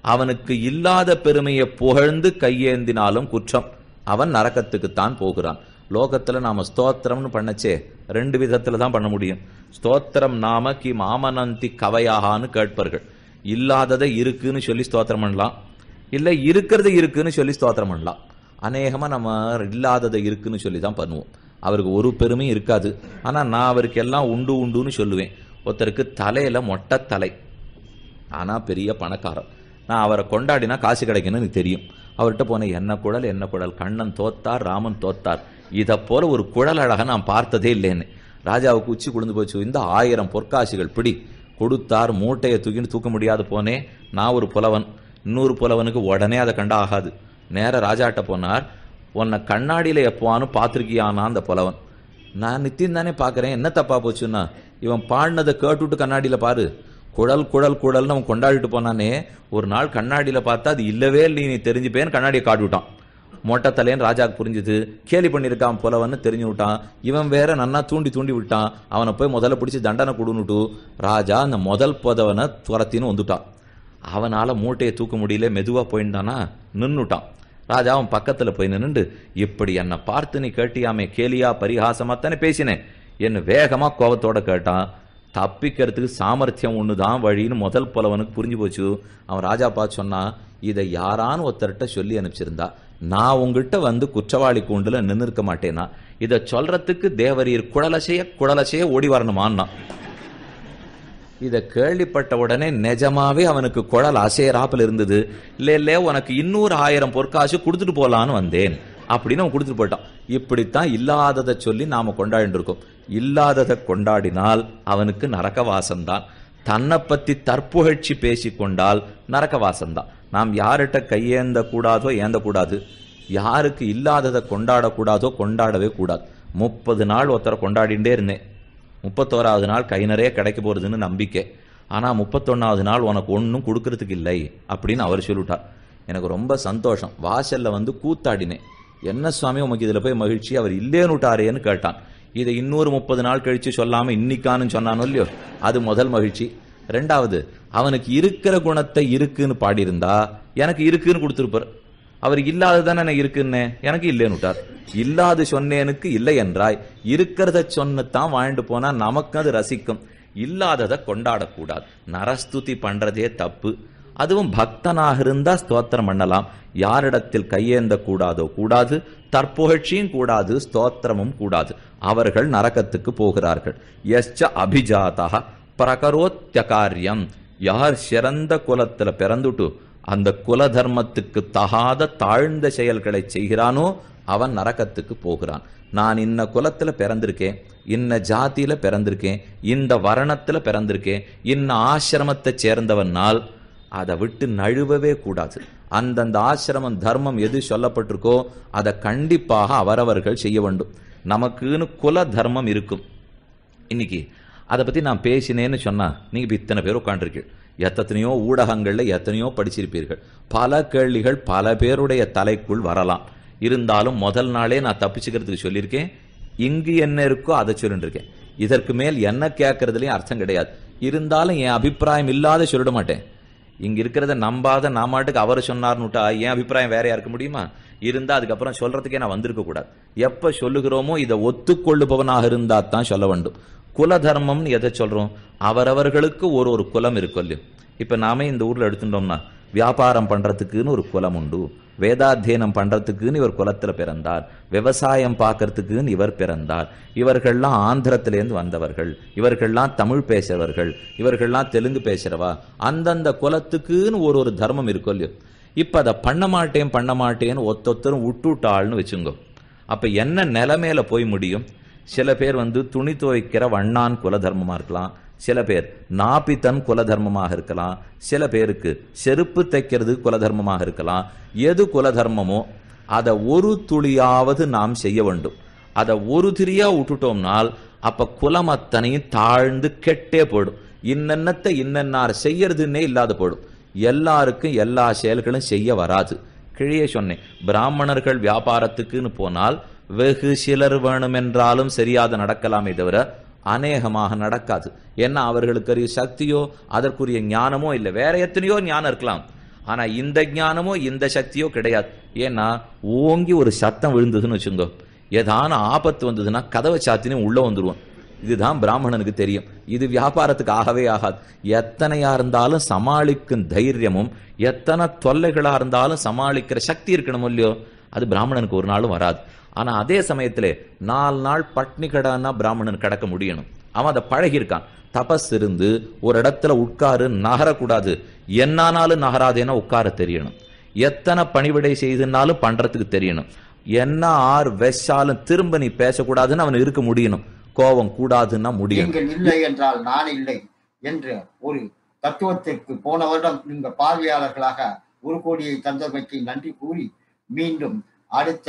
அவனுக்கு இல்லாத பெருமையை புகழ்ந்து கையேந்தினாலும் குற்றம். அவன் நரக்கத்துக்குத்தான் போகிறான். லோகத்துல நாம ஸ்தோத்திரம்னு பண்ணச்சே ரெண்டு விதத்துல தான் பண்ண முடியும். ஸ்தோத்திரம் நாம கி மாமனந்தி கவையாகான்னு கேட்பார்கள். இல்லாததை இருக்குன்னு சொல்லி ஸ்தோத்திரம் பண்ணலாம். இல்ல இருக்கிறது இருக்குன்னு சொல்லி ஸ்தோத்திரம் பண்ணலாம். அநேகமா நம்ம இல்லாததை இருக்குன்னு சொல்லி தான் பண்ணுவோம். அவருக்கு ஒரு பெருமையும் இருக்காது. ஆனா நான் அவருக்கு எல்லாம் உண்டு உண்டுன்னு சொல்லுவேன். ஒருத்தருக்கு தலையில மொட்டை தலை. ஆனால் பெரிய பணக்காரர். நான் அவரை கொண்டாடினா காசு கிடைக்கும்னு எனக்கு தெரியும். அவர்கிட்ட போன என்ன குழல் என்ன குழல்? கண்ணன் தோத்தார் ராமன் தோத்தார். இதை போல ஒரு குழல் அழகை நான் பார்த்ததே இல்லைன்னு. ராஜாவுக்கு உச்சி குளிந்து போச்சு. இந்த ஆயிரம் பொற்காசுகள் பிடி. கொடுத்தார் மூட்டையை தூக்கின்னு தூக்க முடியாது போனே நான் ஒரு புலவன். இன்னொரு புலவனுக்கு உடனே அதை கண்டாகாது நேர ராஜாட்ட போனார். உன்னை கண்ணாடியில் எப்போவானு பார்த்துருக்கியானா அந்த புலவன்? நான் நித்தியம் தானே பார்க்குறேன். என்ன தப்பா போச்சுன்னா இவன் பாடினதை கேட்டுவிட்டு கண்ணாடியில் பாரு. குழல் குழல் குழல்னு அவன் கொண்டாடிட்டு போனானே ஒரு நாள் கண்ணாடியில் பார்த்தா அது இல்லவே இல்லை நீ தெரிஞ்சுப்பேன்னு கண்ணாடியை காட்டி விட்டான். மொட்டை தலையன் ராஜாக்கு புரிஞ்சுது. கேலி பண்ணியிருக்கான் புலவன்னு தெரிஞ்சு விட்டான். இவன் வேற நன்னா தூண்டி தூண்டி விட்டான். அவனை போய் முதல்ல பிடிச்சி தண்டனை கொடுன்னுட்டு ராஜா அந்த முதல் புதவனை துரத்தின்னு வந்துட்டான். அவனால் மூட்டையை தூக்க முடியல மெதுவாக போயிருந்தானா நின்னுட்டான். ராஜா அவன் பக்கத்தில் போய் நின்னுண்டு இப்படி என்னை பார்த்து நீ கேட்டியாமே கேலியா பரிகாசமாக தானே பேசினேன்? என்ன வேகமாக கோபத்தோட கேட்டான். தப்பிக்கிறதுக்கு சாமர்த்தியம் ஒன்று தான் வழின்னு முதல் புலவனுக்கு புரிஞ்சு போச்சு. அவன் ராஜா பார்த்து சொன்னா இதை யாரான்னு ஒருத்தர்கிட்ட சொல்லி அனுப்பிச்சிருந்தா நான் உங்ககிட்ட வந்து குற்றவாளி கூண்டுல நின்று இருக்க மாட்டேனா? இதை சொல்றதுக்கு தேவரீர் குழலசைய குழலசைய ஓடி வரணுமான்னா? இதை கேள்விப்பட்ட உடனே நிஜமாவே அவனுக்கு குழல் அசையராப்பில் இருந்தது. இல்லை இல்லை உனக்கு இன்னொரு ஆயிரம் பொற்காசு கொடுத்துட்டு போலான்னு வந்தேன். அப்படின்னு அவன் கொடுத்துட்டு போயிட்டான். இப்படித்தான் இல்லாததை சொல்லி நாம கொண்டாடிட்டு இல்லாததை கொண்டாடினால் அவனுக்கு நரகவாசம்தான். தன்னை பத்தி தற்புகழ்ச்சி பேசிக்கொண்டால் நரகவாசம்தான். நாம் யார்கிட்ட கையேந்த கூடாதோ ஏந்த கூடாது யாருக்கு இல்லாததை கொண்டாடக்கூடாதோ கொண்டாடவே கூடாது. முப்பது நாள் ஒருத்தரை கொண்டாடிண்டே இருந்தேன். முப்பத்தோராவது நாள் கை நிறைய கிடைக்க போறதுன்னு நம்பிக்கை. ஆனால் முப்பத்தொன்னாவது நாள் உனக்கு ஒன்றும் கொடுக்கறதுக்கு இல்லை அப்படின்னு அவர் சொல்லிட்டார் எனக்கு ரொம்ப சந்தோஷம். வாசல்ல வந்து கூத்தாடினேன். என்ன சுவாமி உமக்கு இதில் போய் மகிழ்ச்சி? அவர் இல்லேன்னு விட்டாரேன்னு கேட்டான். இதை இன்னொரு முப்பது நாள் கழிச்சு சொல்லாமல் இன்னிக்கான்னு சொன்னானோ இல்லையோ? அது முதல் மகிழ்ச்சி. ரெண்டாவது அவனுக்கு இருக்கிற குணத்தை இருக்குன்னு பாடியிருந்தா எனக்கு இருக்குன்னு கொடுத்துருப்பார். அவர் இல்லாததானே எனக்கு இருக்குன்னு? எனக்கு இல்லைன்னு விட்டார் இல்லாது சொன்னேனுக்கு இல்லை என்றாய். இருக்கிறத சொன்னதான் வாழ்ந்து போனால் நமக்கு அது ரசிக்கும். இல்லாததை கொண்டாடக்கூடாது. நரஸ்துதி பண்ணுறதே தப்பு. அதுவும் பக்தனாக இருந்தா ஸ்தோத்திரம் பண்ணலாம். யாரிடத்தில் கையேந்த கூடாதோ கூடாது தற்புகழ்ச்சியும் கூடாது ஸ்தோத்திரமும் கூடாது. அவர்கள் நரகத்துக்கு போகிறார்கள். எஸ்ச அபிஜாதா பிரகரோத்தியகாரியம் யார் சிறந்த குலத்துல பிறந்துட்டு அந்த குல தர்மத்துக்கு தகாத தாழ்ந்த செயல்களை செய்கிறானோ அவன் நரகத்துக்கு போகிறான். நான் இன்ன குலத்துல பிறந்திருக்கேன் இன்ன ஜாதியில் பிறந்திருக்கேன் இந்த வரணத்துல பிறந்திருக்கேன் இன்ன ஆசிரமத்தை சேர்ந்தவனால் அதை விட்டு நழுவவே கூடாது. அந்தந்த ஆசிரமம் தர்மம் எது சொல்லப்பட்டிருக்கோ அதை கண்டிப்பாக அவரவர்கள் செய்ய வேண்டும். நமக்குன்னு குல தர்மம் இருக்கும். இன்னைக்கு அதை பத்தி நான் பேசினேன்னு சொன்னா நீங்க இத்தனை பேர் உட்காந்துருக்கீங்க எத்தனையோ ஊடகங்கள்ல எத்தனையோ படிச்சிருப்பீர்கள். பல கேள்விகள் பல பேருடைய தலைக்குள் வரலாம். இருந்தாலும் முதல் நாளே நான் தப்பிச்சுக்கிறதுக்கு சொல்லியிருக்கேன். இங்கு என்ன இருக்கோ அதை சொல்லிட்டு இருக்கேன் இதற்கு மேல் என்ன கேட்கறதுலயும் அர்த்தம் கிடையாது. இருந்தாலும் என் அபிப்பிராயம் இல்லாத சொல்லிட மாட்டேன். இங்க இருக்கிறத நம்பாத நாமாட்டுக்கு அவர் சொன்னார்னுட்டா என் அபிப்பிராயம் வேறையா இருக்க முடியுமா? இருந்தா அதுக்கப்புறம் சொல்றதுக்கே நான் வந்திருக்க கூடாது. எப்ப சொல்லுகிறோமோ இதை ஒத்துக்கொள்ளுபவனாக இருந்தா தான் சொல்ல வேண்டும். குல தர்மம்னு எதை சொல்றோம்? அவரவர்களுக்கு ஒரு ஒரு குலம் இருக்கும் இல்லையோ? இப்ப நாமே இந்த ஊர்ல எடுத்துட்டோம்னா வியாபாரம் பண்றதுக்குன்னு ஒரு குலம் உண்டு. வேதாத்தியனம் பண்றதுக்குன்னு இவர் குலத்துல பிறந்தார். விவசாயம் பார்க்கறதுக்குன்னு இவர் பிறந்தார். இவர்கள்லாம் ஆந்திரத்திலேருந்து வந்தவர்கள். இவர்கள்லாம் தமிழ் பேசுறவர்கள். இவர்கள்லாம் தெலுங்கு பேசுறவா? அந்தந்த குலத்துக்குன்னு ஒரு ஒரு தர்மம் இருக்கும் இல்லையோ? இப்ப அதை பண்ண மாட்டேன் பண்ண மாட்டேன்னு ஒத்தொத்தரும் விட்டுட்டாள்னு வச்சுங்க. அப்ப என்ன நிலைமையில போய் முடியும்? சில பேர் வந்து துணி துவைக்கிற வண்ணான் குல தர்மமா இருக்கலாம். சில பேர் நாபித்தன் குல தர்மமாக இருக்கலாம். சில பேருக்கு செருப்பு தைக்கிறது குல தர்மமாக இருக்கலாம். எது குல தர்மமோ அதை ஒரு துளியாவது நாம் செய்ய வேண்டும். அதை ஒரு திரியா விட்டுட்டோம்னால் அப்ப குலம் அத்தனையும் தாழ்ந்து கெட்டே போயிடும். இன்னென்னத்தை இன்னென்னார் செய்யறதுன்னே இல்லாத போயிடும். எல்லாருக்கும் எல்லா செயல்களும் செய்ய வராது. கிழியே சொன்னேன் பிராமணர்கள் வியாபாரத்துக்குன்னு போனால் வெகு சிலர் வேணுமென்றாலும் சரியாக நடக்கலாமே தவிர அநேகமாக நடக்காது. ஏன்னா அவர்களுக்கு சக்தியோ அதற்குரிய ஞானமோ இல்லை. வேற எத்தனையோ ஞானம் இருக்கலாம். ஆனா இந்த ஞானமோ இந்த சக்தியோ கிடையாது. ஏன்னா ஓங்கி ஒரு சத்தம் விழுந்ததுன்னு வச்சுங்கோ. ஏதான ஆபத்து வந்ததுன்னா கதவை சாத்தினே உள்ள வந்துருவோம். இதுதான் பிராமணனுக்கு தெரியும். இது வியாபாரத்துக்கு ஆகவே ஆகாது. எத்தனையா இருந்தாலும் சமாளிக்கும் தைரியமும் எத்தனை தொல்லைகளா இருந்தாலும் சமாளிக்கிற சக்தி இருக்கணும் இல்லையோ அது பிராமணனுக்கு ஒரு நாளும் வராது. ஆனா அதே சமயத்துல நாலு நாள் பட்னி கடான்னா பிராமணன் கடக்க முடியணும். அவன் அதை பழகியிருக்கான். தபஸ் இருந்து ஒரு இடத்துல உட்காரு நகரக்கூடாது. என்னானாலும் நகராதேன்னா உட்கார தெரியணும். எத்தனை பணிவிடை செய்துனாலும் பண்றதுக்கு தெரியணும். என்ன ஆர் வெச்சாலும் திரும்ப நீ பேசக்கூடாதுன்னு அவன் இருக்க முடியணும். கோபம் கூடாதுன்னா முடியும் இல்லை என்றால் நான் இல்லை என்று ஒரு தத்துவத்திற்கு போன வருடம் நீங்கள் பார்வையாளர்களாக ஒரு கோடியை தந்தமைக்கு நன்றி கூறி மீண்டும் அடுத்த